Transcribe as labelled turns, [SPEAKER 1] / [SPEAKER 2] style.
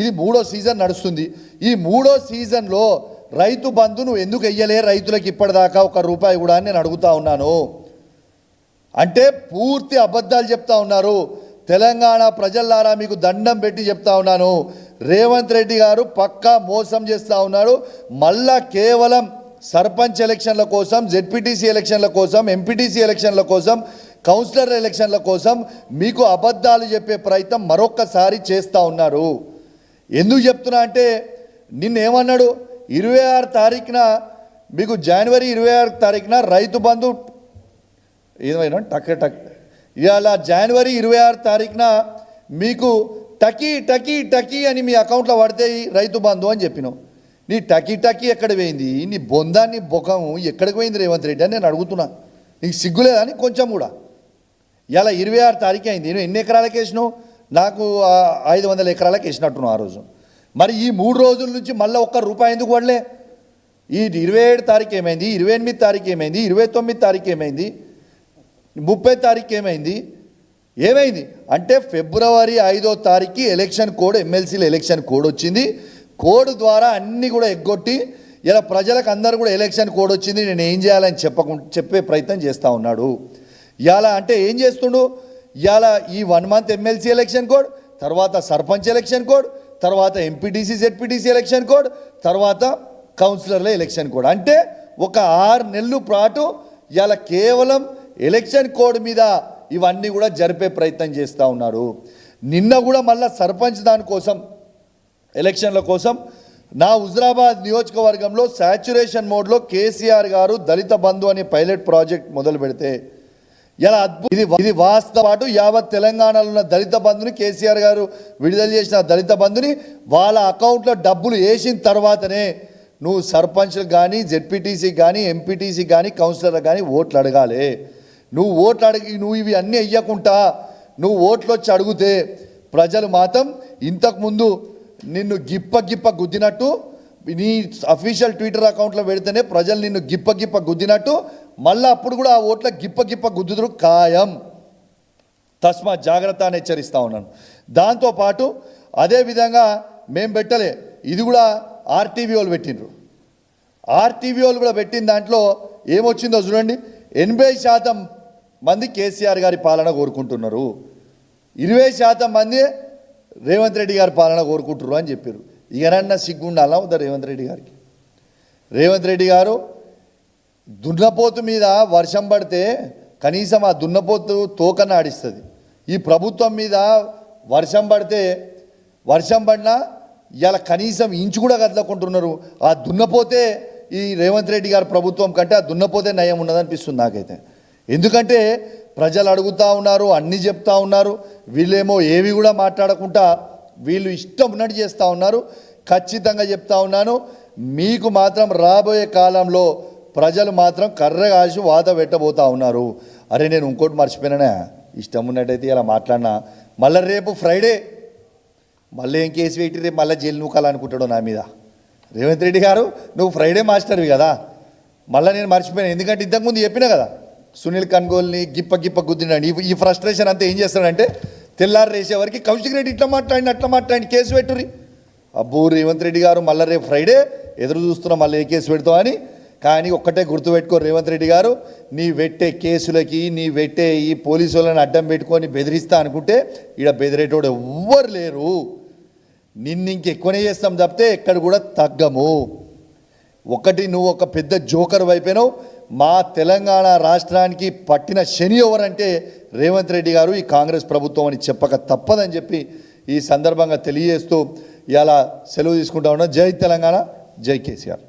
[SPEAKER 1] ఇది మూడో సీజన్ నడుస్తుంది. ఈ మూడో సీజన్లో రైతు బంధు నువ్వు ఎందుకు వెయ్యలే రైతులకు ఇప్పటిదాకా ఒక రూపాయి కూడా అని నేను అడుగుతా ఉన్నాను. అంటే పూర్తి అబద్ధాలు చెప్తా ఉన్నారు. తెలంగాణ ప్రజల్లారా మీకు దండం పెట్టి చెప్తా ఉన్నాను. రేవంత్ రెడ్డి గారు పక్కా మోసం చేస్తూ ఉన్నాడు మళ్ళా కేవలం సర్పంచ్ ఎలక్షన్ల కోసం జెడ్పీటీసీ ఎలక్షన్ల కోసం ఎంపీటీసీ ఎలక్షన్ల కోసం కౌన్సిలర్ ఎలక్షన్ల కోసం మీకు అబద్ధాలు చెప్పే ప్రయత్నం మరొక్కసారి చేస్తూ ఉన్నారు. ఎందుకు చెప్తున్నా అంటే నిన్నేమన్నాడు ఇరవై ఆరు తారీఖున మీకు జనవరి ఇరవై ఆరు తారీఖున రైతు బంధు ఏమైనా టక్ టక్. ఇవాళ జనవరి ఇరవై ఆరు తారీఖున మీకు టకీ టకీ టకీ అని మీ అకౌంట్లో పడితే రైతు బంధు అని చెప్పినావు నీ టకీ టకీ ఎక్కడ పోయింది? నీ బొందాన్ని బొఖం ఎక్కడికి పోయింది రేవంత్ రెడ్డి అని నేను అడుగుతున్నా. నీకు సిగ్గులేదని అని కొంచెం కూడా? ఇలా ఇరవై ఆరు తారీఖు అయింది. నేను ఎన్ని ఎకరాలకు వేసినావు? నాకు ఐదు వందల ఎకరాలకు వేసినట్టును ఆ రోజు. మరి ఈ మూడు రోజుల నుంచి మళ్ళీ ఒక్క రూపాయి ఎందుకు పడలే? ఈ ఇరవై ఏడు తారీఖు ఏమైంది? ఇరవై ఎనిమిది తారీఖు ఏమైంది? ఇరవై తొమ్మిది తారీఖు ఏమైంది? ముప్పై తారీఖు ఏమైంది? ఏమైంది? అంటే ఫిబ్రవరి ఐదో తారీఖు ఎలక్షన్ కోడ్ ఎమ్మెల్సీలో ఎలక్షన్ కోడ్ వచ్చింది. కోడ్ ద్వారా అన్నీ కూడా ఎగ్గొట్టి ఇలా ప్రజలకు అందరూ కూడా ఎలక్షన్ కోడ్ వచ్చింది. నేను ఏం చేయాలని చెప్పకుండా చెప్పే ప్రయత్నం చేస్తూ ఉన్నాడు. ఇలా అంటే ఏం చేస్తుండు? ఇవాళ ఈ one month MLC election code తర్వాత సర్పంచ్ ఎలక్షన్ కోడ్ తర్వాత ఎంపీటీసీ జెడ్పీటీసీ ఎలక్షన్ కోడ్ తర్వాత కౌన్సిలర్ల ఎలక్షన్ కోడ్ అంటే ఒక ఆరు నెలలు పాటు ఇవాళ కేవలం ఎలక్షన్ కోడ్ మీద ఇవన్నీ కూడా జరిపే ప్రయత్నం చేస్తూ ఉన్నారు. నిన్న కూడా మళ్ళీ సర్పంచ్ దానికోసం ఎలక్షన్ల కోసం నా హుజరాబాద్ నియోజకవర్గంలో శాచ్యురేషన్ మోడ్లో కేసీఆర్ గారు దళిత బంధు అనే పైలట్ ప్రాజెక్ట్ మొదలు పెడితే ఇలా అద్భుత ఇది ఇది వాస్తవ పాటు యావత్ తెలంగాణలో ఉన్న దళిత బంధుని కేసీఆర్ గారు విడుదల చేసిన దళిత బంధుని వాళ్ళ అకౌంట్లో డబ్బులు వేసిన తర్వాతనే నువ్వు సర్పంచ్లకు కానీ జెడ్పీటీసీ కానీ ఎంపీటీసీ కానీ కౌన్సిలర్లకు కానీ ఓట్లు అడగాలి. నువ్వు ఓట్లు అడిగి నువ్వు ఇవి అన్నీ వెయ్యకుండా నువ్వు ఓట్లు వచ్చి అడిగితే ప్రజలు మాత్రం ఇంతకుముందు నిన్ను గిప్ప గిప్ప గుద్దినట్టు నీ అఫీషియల్ ట్విట్టర్ అకౌంట్లో పెడితేనే ప్రజలు నిన్ను గిప్ప గిప్ప గుద్దినట్టు మళ్ళీ అప్పుడు కూడా ఆ ఓట్ల గిప్ప గిప్ప గుద్దుదురు ఖాయం. తస్మా జాగ్రత్త అని హెచ్చరిస్తూ ఉన్నాను. దాంతోపాటు అదేవిధంగా మేము పెట్టలే ఇది కూడా ఆర్టీవీ వాళ్ళు పెట్టిండ్రు. ఆర్టీవీ వాళ్ళు కూడా పెట్టిన దాంట్లో ఏమొచ్చిందో చూడండి ఎనభై శాతం మంది కేసీఆర్ గారి పాలన కోరుకుంటున్నారు. ఇరవై శాతం మంది రేవంత్ రెడ్డి గారి పాలన కోరుకుంటున్నారు అని చెప్పారు ఇకనన్నా సిగ్గుండాలా వద్దా రేవంత్ రెడ్డి గారికి? రేవంత్ రెడ్డి గారు దున్నపోతు మీద వర్షం పడితే కనీసం ఆ దున్నపోతు తోకన్న ఆడిస్తుంది. ఈ ప్రభుత్వం మీద వర్షం పడితే వర్షం పడినా ఇలా కనీసం ఇంచు కూడా కదలకుంటున్నారు. ఆ దున్నపోతే ఈ రేవంత్ రెడ్డి గారి ప్రభుత్వం కంటే ఆ దున్నపోతే నయం ఉన్నదనిపిస్తుంది నాకైతే. ఎందుకంటే ప్రజలు అడుగుతూ ఉన్నారు అన్నీ చెప్తా ఉన్నారు. వీళ్ళేమో ఏవి కూడా మాట్లాడకుండా వీళ్ళు ఇష్టం ఉన్నట్టు చేస్తూ ఉన్నారు. ఖచ్చితంగా చెప్తా ఉన్నాను. మీకు మాత్రం రాబోయే కాలంలో ప్రజలు మాత్రం కర్ర కాసి వాత పెట్టబోతా ఉన్నారు. అరే నేను ఇంకోటి మర్చిపోయిననే. ఇష్టం ఉన్నట్టయితే ఇలా మాట్లాడినా. మళ్ళీ రేపు ఫ్రైడే మళ్ళీ ఏం కేసు పెట్టి రేపు మళ్ళీ జైలు నూకాలనుకుంటాడు నా మీద. రేవంత్ రెడ్డి గారు నువ్వు ఫ్రైడే మాస్టర్వి కదా. మళ్ళీ నేను మర్చిపోయాను. ఎందుకంటే ఇంతకుముందు చెప్పినా కదా. సునీల్ కన్గోల్ని గిప్ప గిప్ప గుద్దినాడు. ఈ ఫ్రస్ట్రేషన్ అంతా ఏం చేస్తాడంటే తెల్లారు రేసేవారికి కౌశిక్ రెడ్డి ఇట్లా మాట్లాడిన అట్లా మాట్లాడిన కేసు పెట్టుర్రి. అబ్బో రేవంత్ రెడ్డి గారు మళ్ళీ రేపు ఫ్రైడే ఎదురు చూస్తున్నాం మళ్ళీ ఏ కేసు పెడతావు అని. కానీ ఒక్కటే గుర్తుపెట్టుకో రేవంత్ రెడ్డి గారు నీ పెట్టే కేసులకి నీ పెట్టే ఈ పోలీసు వాళ్ళని అడ్డం పెట్టుకొని బెదిరిస్తా అనుకుంటే ఈడ బెదిరేటోడు ఎవ్వరు లేరు. నిన్ను ఇంకెక్కువనే చేస్తాం తప్పితే ఎక్కడ కూడా తగ్గము. ఒకటి నువ్వు ఒక పెద్ద జోకర్ వైపోయినావు మా తెలంగాణ రాష్ట్రానికి పట్టిన శని ఎవరంటే రేవంత్ రెడ్డి గారు ఈ కాంగ్రెస్ ప్రభుత్వం అని చెప్పక తప్పదని చెప్పి ఈ సందర్భంగా తెలియజేస్తూ ఇలా సెలవు తీసుకుంటా ఉన్నాం. జై తెలంగాణ జై కేసీఆర్.